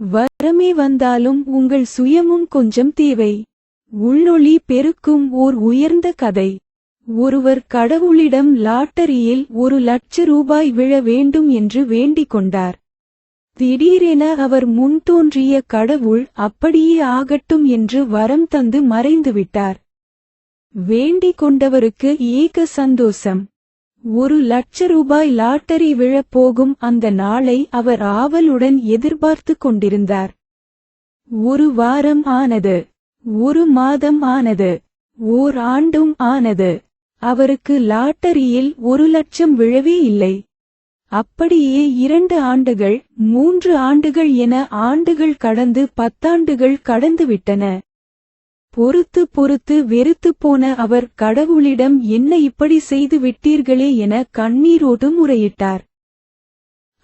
வரமே வந்தாலும் உங்கள் சுயமும் கொஞ்சம் தேவை. உள்ளொளி பெருக்கும் ஓர் உயர்ந்த கதை. ஒருவர் கடவுளிடம் லாட்டரியில் ஒரு லட்ச ரூபாய் விழ வேண்டும் என்று வேண்டிக் கொண்டார். திடீரென அவர் முன்தோன்றிய கடவுள் அப்படியே ஆகட்டும் என்று வரம் தந்து மறைந்துவிட்டார். வேண்டிக் கொண்டவருக்கு ஏக சந்தோஷம். ஒரு லட்ச ரூபாய் லாட்டரி விழப் போகும் அந்த நாளை அவர் ஆவலுடன் எதிர்பார்த்து கொண்டிருந்தார். ஒரு வாரம் ஆனது ஒரு மாதம் ஆனது ஓர் ஆண்டும் ஆனது அவருக்கு லாட்டரியில் ஒரு லட்சம் விழவே இல்லை. அப்படியே இரண்டு ஆண்டுகள் மூன்று ஆண்டுகள் என ஆண்டுகள் கடந்து பத்தாண்டுகள் கடந்துவிட்டன. பொறுத்து பொறுத்து வெறுத்துப் போன அவர் கடவுளிடம் என்ன இப்படி செய்து விட்டீர்களே என கண்ணீரோடு முறையிட்டார்.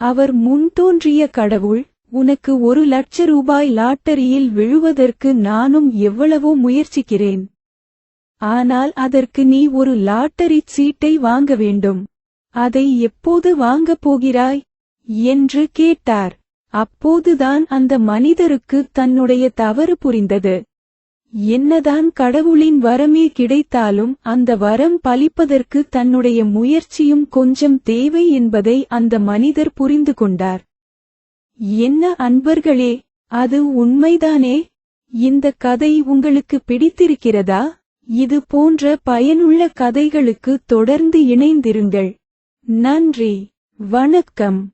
அவர் முன்தோன்றிய கடவுள் உனக்கு ஒரு லட்ச ரூபாய் லாட்டரியில் விழுவதற்கு நானும் எவ்வளவோ முயற்சிக்கிறேன். ஆனால் அதற்கு நீ ஒரு லாட்டரி சீட்டை வாங்க வேண்டும். அதை எப்போது வாங்கப் போகிறாய் என்று கேட்டார். அப்போதுதான் அந்த மனிதருக்கு தன்னுடைய தவறு புரிந்தது. என்னதான் கடவுளின் வரமே கிடைத்தாலும் அந்த வரம் பலிப்பதற்கு தன்னுடைய முயற்சியும் கொஞ்சம் தேவை என்பதை அந்த மனிதர் புரிந்து கொண்டார். என்ன அன்பர்களே அது உண்மைதானே? இந்த கதை உங்களுக்கு பிடித்திருக்கிறதா? இது போன்ற பயனுள்ள கதைகளுக்கு தொடர்ந்து இணைந்திருங்கள். நன்றி வணக்கம்.